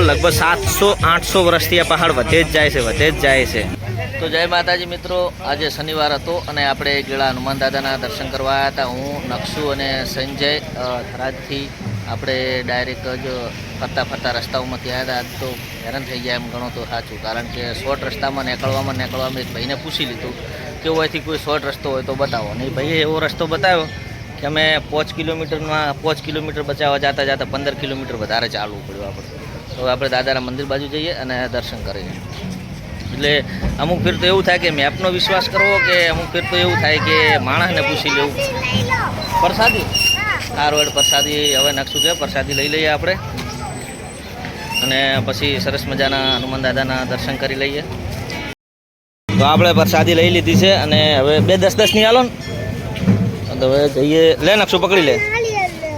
લગભગ સાતસો, આઠસો વર્ષથી આ પહાડ વધે જ જાય છે, વધે જ જાય છે. તો જય માતાજી મિત્રો, આજે શનિવાર હતો અને આપણે ગેળા હનુમાન દાદાના દર્શન કરવા આવ્યા હતા. હું, નકશુ અને સંજય થરાજથી આપણે ડાયરેક્ટ જ ફરતા ફરતા રસ્તાઓમાંથી આવ્યા હતા. તો હેરાન થઈ ગયા એમ ગણો તો સાચું. કારણ કે શોર્ટ રસ્તામાં નીકળવામાં નીકળવામાં એક ભાઈને પૂછી લીધું કે અહીંથી કોઈ શોર્ટ રસ્તો હોય તો બતાવો. અને ભાઈએ એવો રસ્તો બતાવ્યો કે અમે પાંચ કિલોમીટરમાં, પાંચ કિલોમીટર બચાવવા જતા જતા પંદર કિલોમીટર વધારે ચાલવું પડ્યું આપણે. તો આપણે દાદાના મંદિર બાજુ જઈએ અને દર્શન કરીએ એટલે અમુક ફેર તો એવું થાય કે મેપનો વિશ્વાસ કરવો કે અમુક ફેર તો એવું થાય કે માણસને પૂછી લેવું. પ્રસાદી? આ રોડ પ્રસાદી હવે નાખશું કે પ્રસાદી લઈ લઈએ આપણે. અને પછી સરસ મજાના હનુમાન દાદાના દર્શન કરી લઈએ. તો આપણે પ્રસાદી લઈ લીધી છે અને હવે બે દસ દસની હાલો ને. તો હવે જઈએ. લે નકશું પકડી લે.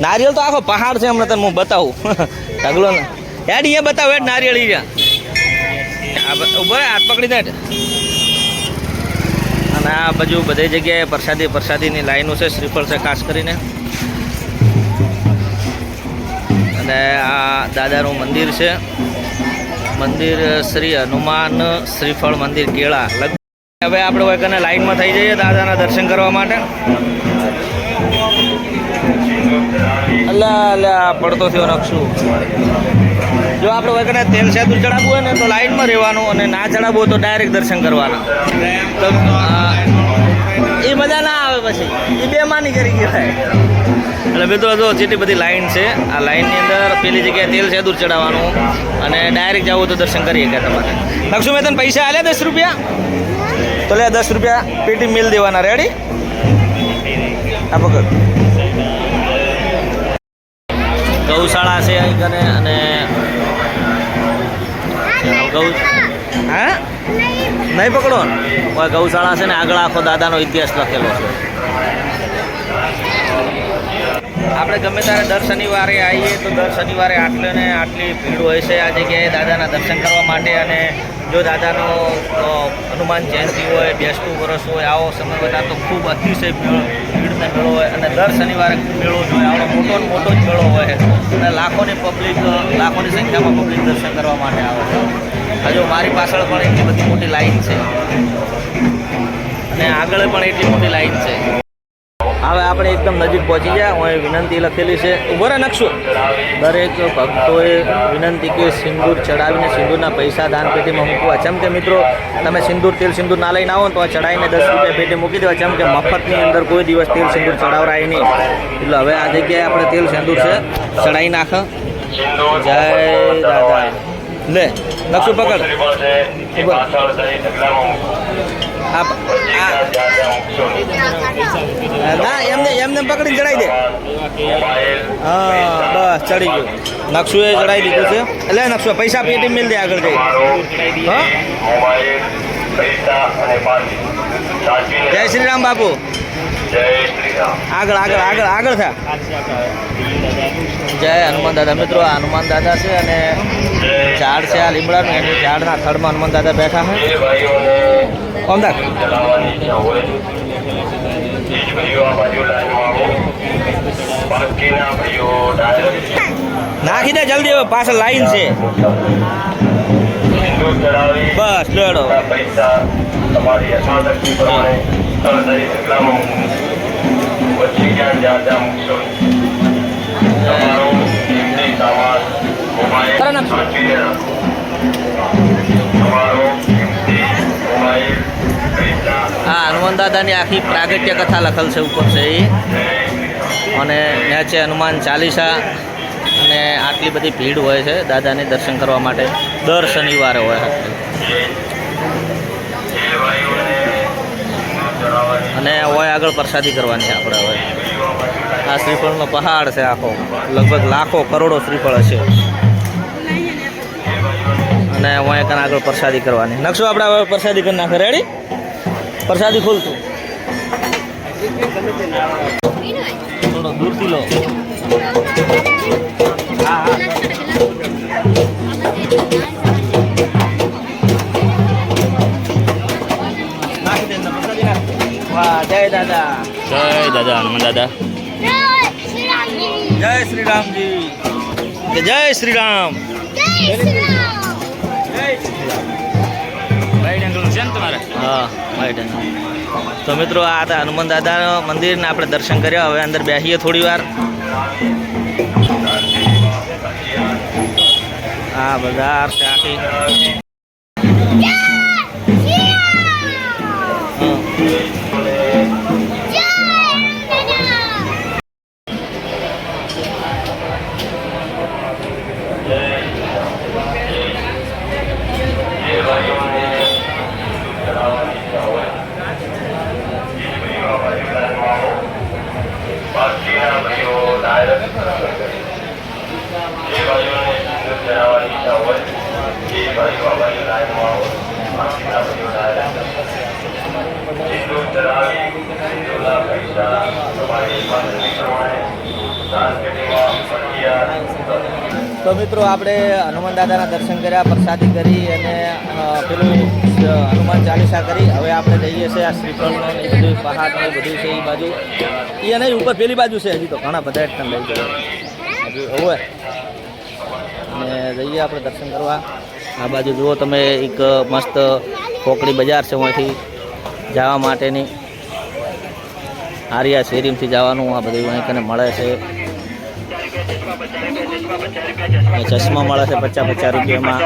નારિયેલ તો આખો પહાડ છે, હમણાં તને હું બતાવું. ઢગલો ને. હેડ એ બતાવ, હેડ નારિયેળ અહીંયા ઊભો હાથ પકડી દે અને આ બાજુ બધી જગ્યાએ પ્રસાદી, પ્રસાદીની લાઈનો છે, શ્રીફળ છે, ખાસ કરીને. અને આ દાદાનું મંદિર છે. મંદિર શ્રી હનુમાન શ્રીફળ મંદિર કેળા. હવે આપણે હોય કને લાઈનમાં થઈ જઈએ દાદાના દર્શન કરવા માટે. અલ્લા અલ્લા પડતો થયો નકશું. જો આપણે વગર તેલ સેતુ ચડાવવું હોય ને તો લાઈનમાં રહેવાનું અને ના ચડાવવું હોય તો ડાયરેક્ટ દર્શન કરવાના. એ મજા ના આવે પછી. એ બે માની કરી થાય. એટલે મિત્રો જો જેટલી બધી લાઈન છે, આ લાઈનની અંદર પેલી જગ્યાએ તેલ સેદુર ચડાવવાનું અને ડાયરેક્ટ જવું તો દર્શન કરીએ કે તમારે નકશું મેં તને પૈસા આલ્યા દસ રૂપિયા? તો લે દસ રૂપિયા પેટી મિલ દેવાના. રેડી આ પકડ. ગૌશાળા છે અહીં કને અને ગૌ હા? નહીં પકડો. ને કોઈ ગૌશાળા છે ને આગળ આખો દાદાનો ઇતિહાસ લખેલો છે. આપણે ગમે ત્યારે દર શનિવારે આવીએ તો દર શનિવારે આટલે ને આટલી ભીડ હોય છે. આ જગ્યાએ દાદાના દર્શન કરવા માટે અને જો દાદાનો હનુમાન જયંતિ હોય બેસતું વરસ હોય આવો સમય બધા તો ખૂબ અતિશય મેળો ભીડને મેળો હોય અને દર શનિવારે મેળો જ હોય. મોટો ને મોટો જ મેળો હોય. અને લાખોની પબ્લિક લાખોની સંખ્યામાં પબ્લિક દર્શન કરવા માટે આવે છે. હજુ મારી પાછળ પણ એટલી બધી મોટી લાઈન છે. અને આગળ પણ એટલી મોટી લાઈન છે. હવે આપણે એકદમ નજીક પહોંચી ગયા. હું વિનંતી લખેલી છે. ઉભરા નકશો. દરેક ભક્તોએ વિનંતી કે સિંદૂર ચડાવીને સિંદૂરના પૈસા દાન પેટીમાં મૂકવા. જેમ કે મિત્રો, તમે સિંદૂર, તેલ સિંદૂર ના લઈને આવો તો આ ચડાવીને દસ રૂપિયા પેટી મૂકી દેવા. જેમ કે મફતની અંદર કોઈ દિવસ તેલ સિંદૂર ચડાવરાય નહીં. એટલે હવે આ જગ્યાએ આપણે તેલ સિંદૂર છે. ચડાવી નાખ. જય રાધા. લે, નકશો પકડ. ના, એમને એમને પકડીને ચડાવી દે. હા, બસ ચડી ગયું. નકશું એ ચડાવી દીધું છે. એટલે નકશો, પૈસા પેટી મિલ દે આગળ જઈ. જય શ્રી રામ બાપુ. આગળ આગળ આગળ આગળ થા. જય હનુમાન દાદા. મિત્રો હનુમાન દાદા છે અને ઝાડ છે, આ લીમડાનું, એની ઝાડના થડમાં હનુમાન દાદા બેઠા છે નાખી દે જલ્દી હવે પાછળ લાઈન છે. બસ લેડો. પૈસા તમારી યથાશક્તિ પ્રમાણે ગ્રામો વચ્ચે જ્યાં જ્યાં મૂકશો તમારો કિંમતી સામાન મોબાઈલ સાચવીને રાખો તમારો મોબાઈલ આ હનુમાન દાદાની આખી પ્રાગટ્ય કથા લખેલ છે ઉપર છે એ અને ત્યાં હનુમાન ચાલીસા અને આટલી બધી ભીડ હોય છે દાદાને દર્શન કરવા માટે. દર શનિવારે હોય અને હોય આગળ પ્રસાદી કરવાની આપણે હવે. આ શ્રીફળનો પહાડ છે આખો. લગભગ લાખો કરોડો શ્રીફળ હશે. અને હું એક આગળ પ્રસાદી કરવાની. નકશો આપણે હવે પ્રસાદી કરી નાખે. રેડી પ્રસાદી ખોલતું થોડો દૂરથી લો હા હા નાખી દે ને પ્રસાદી નાખ વાહ જય દાદા જય દાદા હનુમાન દાદા જય શ્રી રામજી કે જય શ્રી રામ હા તો મિત્રો આ હતા હનુમાન દાદા મંદિરને આપણે દર્શન કર્યા. હવે અંદર બેસીએ થોડી વાર. આ બધા છે આખી તો મિત્રો આપણે હનુમાન દાદાના દર્શન કર્યા, પ્રસાદી કરી અને પેલું હનુમાન ચાલીસા કરી. હવે આપણે જઈએ છીએ આ શ્રીફળનો એ બધું પહાડ ને બધું છે એ બાજુ. એ અને ઉપર પેલી બાજુ છે, હજી તો ઘણા બધા લઈ ગયા. હજુ હવે. અને જઈએ આપણે દર્શન કરવા. આ બાજુ જુઓ તમે, એક મસ્ત કોકડી બજાર છે અહીંથી જવા માટેની. આર્યા શેરીમથી જવાનું, આ બધું અહીં કને મળે છે. ચશ્મા મળે છે પચાસ પચાસ રૂપિયામાં.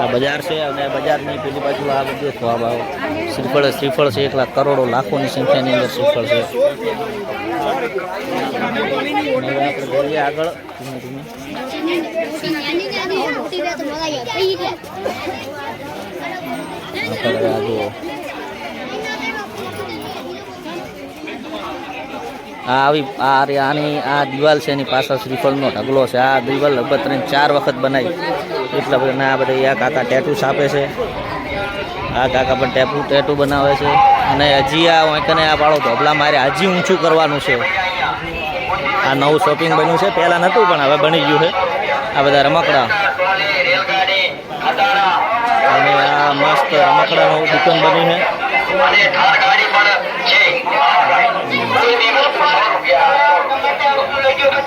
આ બજાર છે અને બજારની પેલી બાજુ આ બધું ખવા ભાવ શ્રીફળ શ્રીફળ છે, એક લાખ કરોડો, લાખોની સંખ્યાની અંદર શ્રીફળ છે. આ જુઓ આ આવી આ આની આ દિવાલ છે એની પાછળ શ્રીફળનો ઢગલો છે. આ દિવાલ લગભગ ત્રણ ચાર વખત બનાવી. એટલા બધા ના બધા આ કાકા ટેટુ આપે છે. આ કાકા પણ ટેપુ ટેટુ બનાવે છે. અને હજી આ વાંકને આ પાડો ધોબલા મારે હજી ઊંચું કરવાનું છે. આ નવું શોપિંગ બન્યું છે. પહેલાં નહોતું પણ હવે બની ગયું છે. આ બધા રમકડા. અને આ મસ્ત રમકડાનું દુકાન બની છે.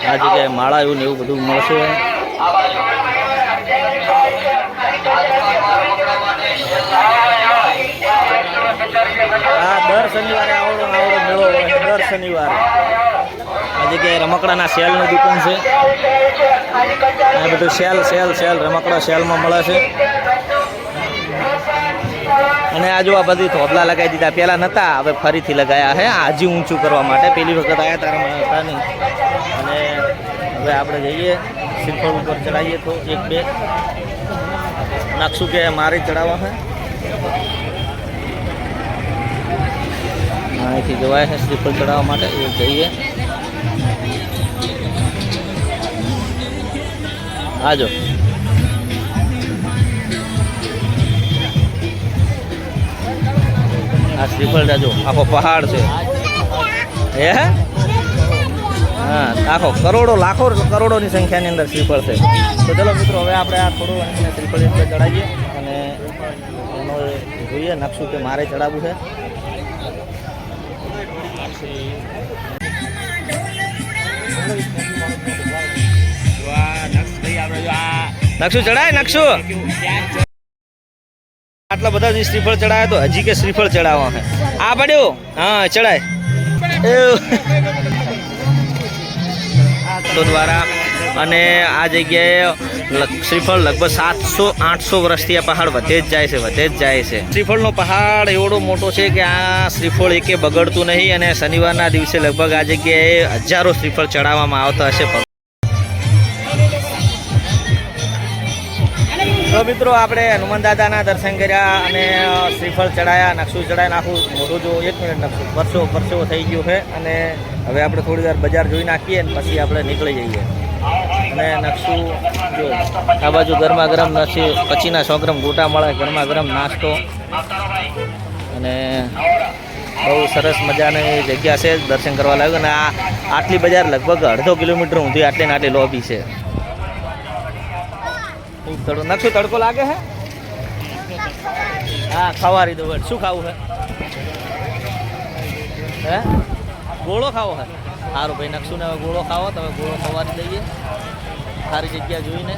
આ જગ્યાએ માળા એવું ને એવું બધું મળશે. આ દર શનિવારે આવડો આવડો મેળો દર શનિવારે. જગ્યાએ રમકડાના સેલની દુકાન છે. આ બધું સેલ સેલ સેલ રમકડા સેલમાં મળે છે. અને આ જો આ બધી થોબલા લગાવી દીધા. પહેલા નહોતા, હવે ફરીથી લગાયા છે હજી ઊંચું કરવા માટે. પેલી વખત આવ્યા તારા હતા નહીં. અને હવે આપણે જઈએ. શ્રીફળ ઉપર ચડાવીએ તો એક, બે. નાખશું કે મારે ચડાવવા છે અહીંથી જવાય છે શ્રીફળ ચડાવવા માટે. એ જઈએ. આજો. આ શ્રીફળ જાજો આખો પહાડ છે. હે? હા, આખો કરોડો, લાખો કરોડોની સંખ્યાની અંદર શ્રીફળ છે. તો ચલો મિત્રો, હવે આપણે આ થોડું શ્રીફળ અંદર ચડાવીએ અને એનો જોઈએ, નકશું કે મારે ચડાવવું છે. નકશું ચડાય, નકશું? આટલા બધા શ્રીફળ ચડાવે તો હજી કે શ્રીફળ ચડાવવા છે આ પડ્યું? હા, ચડાય. દ્વારા અને આ જગ્યાએ શ્રીફળ લગભગ સાતસો, આઠસો વર્ષથી આ પહાડ વધે જ જાય છે, વધે જ જાય છે. શ્રીફળનો પહાડ એવડો મોટો છે કે આ શ્રીફળ એકે બગડતું નહીં અને શનિવારના દિવસે લગભગ આ જગ્યાએ હજારો શ્રીફળ ચડાવવામાં આવતા હશે. તો મિત્રો, આપણે હનુમાન દાદાના દર્શન કર્યા અને શ્રીફળ ચડાયા, નકશું ચડાય. નાખું મોટું જો એક મિનિટ નકશું. વર્ષો વર્ષો થઈ ગયું છે અને હવે આપણે થોડી વાર બજાર જોઈ નાખીએ અને પછી આપણે નીકળી જઈએ. અને નકશું જો આ બાજુ ગરમા ગરમ નથી પછીના સો ગ્રામ ગોટા મળે ગરમા ગરમ નાસ્તો. અને બહુ સરસ મજાની જગ્યા છે, દર્શન કરવા લાગ્યું અને આ આટલી બજાર લગભગ અડધો કિલોમીટર ઊંધી આટલી ને આટલી લોબી છે. તડકો નકશું, તડકો લાગે છે હા, ખવારી દો, શું ખાવું છે હે? ગોળો ખાવો હે? સારું ભાઈ નકશું ને હવે ગોળો ખાવો તમે ગોળો ખવારી દઈએ. સારી જગ્યા જોઈને.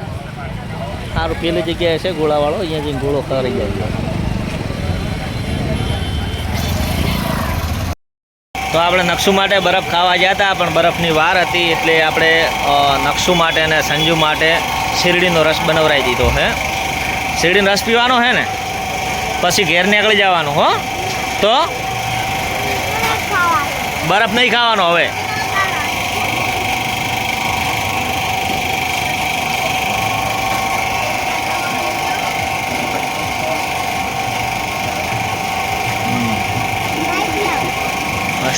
સારું પેલી જગ્યાએ છે ગોળાવાળો અહીંયા જઈને ગોળો ખવારી જાય તો આપણે નકશુ માટે બરફ ખાવા ગયા હતા પણ બરફની વાર હતી એટલે આપણે નકશુ માટે અને સંજુ માટે શેરડીનો રસ બનાવરાઈ દીધો હે. શેરડીનો રસ પીવાનો હે ને? પછી ઘેર નીકળી જવાનું હો. તો? બરફ નહીં ખાવાનો હવે.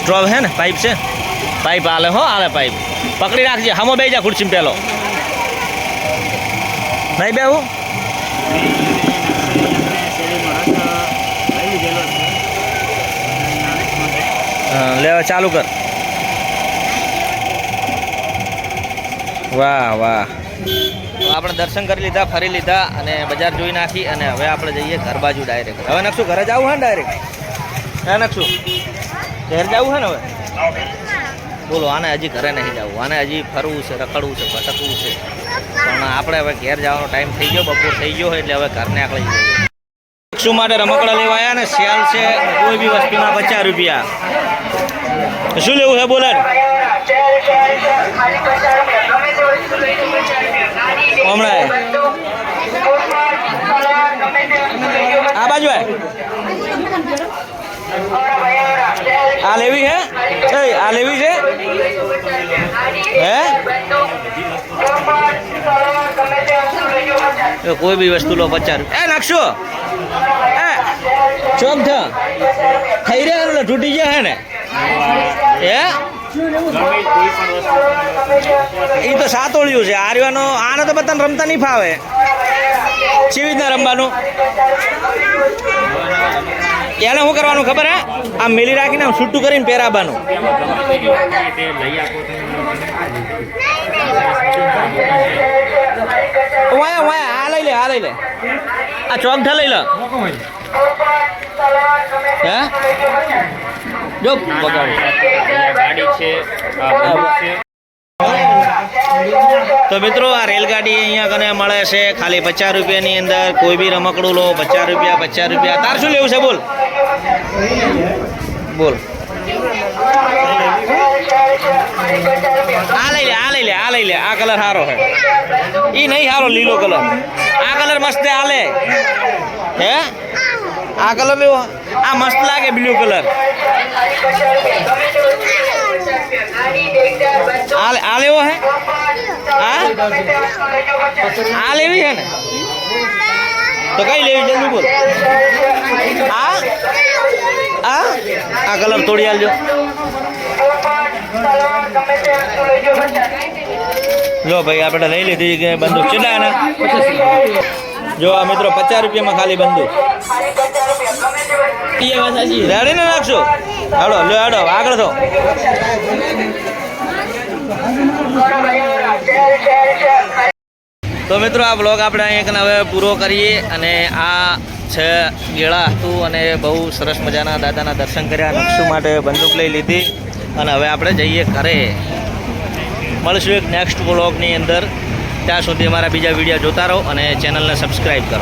સ્ટ્રોબ હે ને પાઇપ છે. પાઇપ આલે હો હાલે પાઇપ. પકડી રાખજે હમો બે જા ખુરશી પેલો. નહીં બે હું લેવા ચાલુ કર. વાહ વાહ. આપણે દર્શન કરી લીધા ફરી લીધા અને બજાર જોઈ નાખી અને હવે આપણે જઈએ ઘર બાજુ ડાયરેક્ટ હવે નકશું ઘરે જવું હે ડાયરેક્ટ હે નકશું? ઘેર જવું છે ને હવે? બોલો આને હજી ઘરે નહીં જવું. આને હજી ફરવું છે રખડવું છે ભટકવું છે. પણ આપણે હવે ઘેર જવાનો ટાઈમ થઈ ગયો બપોર થઈ ગયો એટલે હવે ઘરને આગળ જઈએ. શું માટે રમકડા લેવા આવ્યા ને? શિયાળ છે કોઈ બી વસ્તુમાં પચાસ રૂપિયા. શું લેવું છે બોલે હમણાં આ બાજુ આ લેવી હે? એ આ લેવી છે? હે? કોઈ બી વસ્તુ લો પચાર એ નાખશો એ ચોક થ. થઈ રહ્યા એટલે તૂટી ગયા હે ને? હે? એ તો સાતોળિયું છે. આર્યનો આને તો બધાને રમતા નહીં ફાવે. કેવી રીતના રમવાનું? એને શું કરવાનું ખબર હે? આમ મેલી રાખીને આમ છૂટું કરીને પહેરાવાનું વાયા વાયા આ લઈ લે, આ લઈ લે. આ ચોકઠા લઈ લે. હે? જો ગાડી છે તો મિત્રો, આ રેલગાડી અહીંયા કને મળે છે. ખાલી પચાસ રૂપિયાની અંદર કોઈ બી રમકડું લો, પચાસ રૂપિયા પચાસ રૂપિયા. તાર શું લેવું છે બોલ? બોલ આ લઈ લે આ લઈ લે આ લઈ લે આ કલર સારો છે ઈ નહીં સારો લીલો કલર આ કલર મસ્ત છે, આ લે હે આ કલર લેવો આ મસ્ત લાગે બ્લુ કલર આ લે- આ લેવો હે હા આ લેવી છે ને તો કઈ લેવી જલ્દી બોલ? આ? આ? આ કલર તોડી આલજો. જો ભાઈ, આપણે લઈ લીધી કે બંદૂક. એના જો આ મિત્રો પચાસ રૂપિયામાં ખાલી બંદૂક. રેડી ને નાખશો હાડો લો હાડો આગળ થો. તો મિત્રો આ બ્લોગ આપણે અહીંયા હવે પૂરો કરીએ અને આ છે ગેળા હતું અને બહુ સરસ મજાના દાદાના દર્શન કર્યા, નકશુ માટે બંદૂક લઈ લીધી અને હવે આપણે જઈએ ઘરે. મળશું એક નેક્સ્ટ બ્લોગની અંદર. ત્યાં સુધી અમારા બીજા વીડિયો જોતા રહો અને ચેનલને સબસ્ક્રાઈબ કરો.